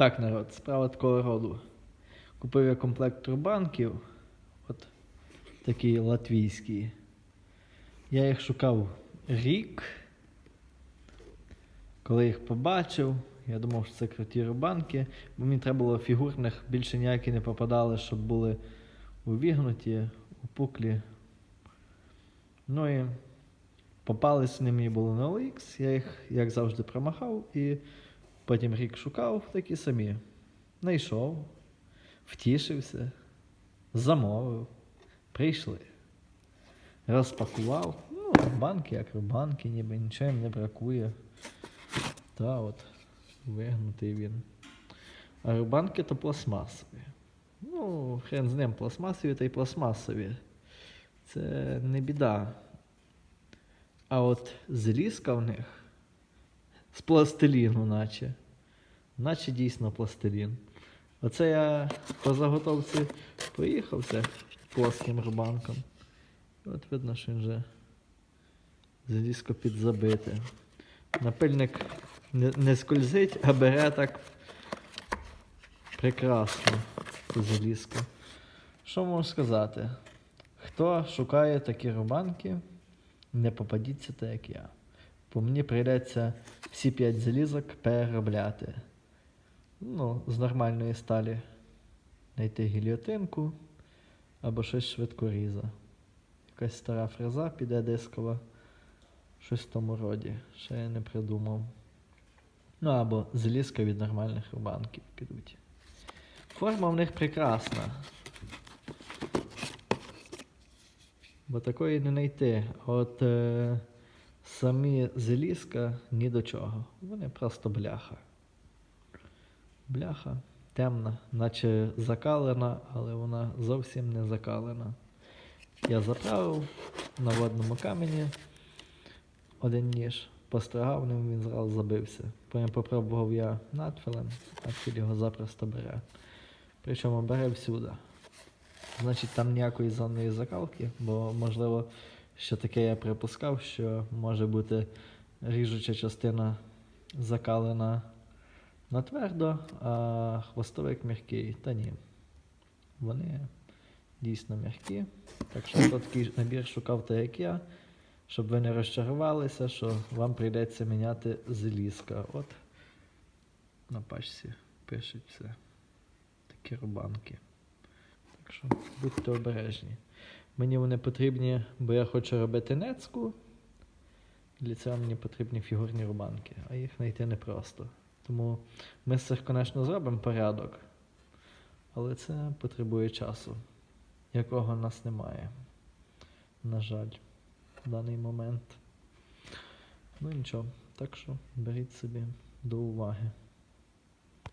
Так, народ, справа такого роду. Купив я комплект турбанків. От такий латвійський. Я їх шукав рік. Коли їх побачив, я думав, що це круті рубанки, бо мені треба було фігурних, більше ніякі не попадали, щоб були увігнуті, упуклі. Ну і попались мені були на OLX, я їх, як завжди, промахав і потім рік шукав такі самі. Найшов, втішився, замовив, прийшли. Розпакував. Ну, банки, як рубанки, ніби нічого їм не бракує. Та от, вигнутий він. А рубанки то пластмасові. Ну, хрен з ним пластмасові та й пластмасові. Це не біда. А от зрізка в них з пластиліну, наче. Наче дійсно пластилін. Оце я по заготовці поїхався плоским рубанком. От видно, що він вже зрізко підзабите. Напильник не, скользить, а бере так прекрасно ту залізку. Що можу сказати? Хто шукає такі рубанки, не попадіться так, як я. По мені прийдеться всі 5 залізок переробляти. Ну, з нормальної сталі. Знайти гільотинку або щось швидкоріза. Якась стара фреза піде дискова. Щось в тому роді. Ще я не придумав. Ну або залізка від нормальних рубанків підуть. Форма в них прекрасна. Бо такої не знайти. От е, самі залізка ні до чого. Вони просто бляха. Бляха темна, наче закалена, але вона зовсім не закалена. Я заправив на водному камені один ніж, постригав ним, він зразу забився. Потім попробував я надфілем, надфіль його запросто бере. Причому бере всюди. Значить, там ніякої зонної закалки, бо, можливо, ще таке я припускав, що може бути ріжуча частина закалена на твердо, а хвостовик м'який. Та ні. Вони дійсно м'які. Так що хто такий набір шукав, так як я, щоб ви не розчарувалися, що вам прийдеться міняти залізка. От на пачці пишуть все. Такі рубанки. Так що будьте обережні. Мені вони потрібні, бо я хочу робити нецьку. Для цього мені потрібні фігурні рубанки, а їх знайти непросто. Тому ми з цих, звісно, зробимо порядок. Але це потребує часу, якого в нас немає. На жаль, в даний момент. Ну нічого, так що беріть собі до уваги.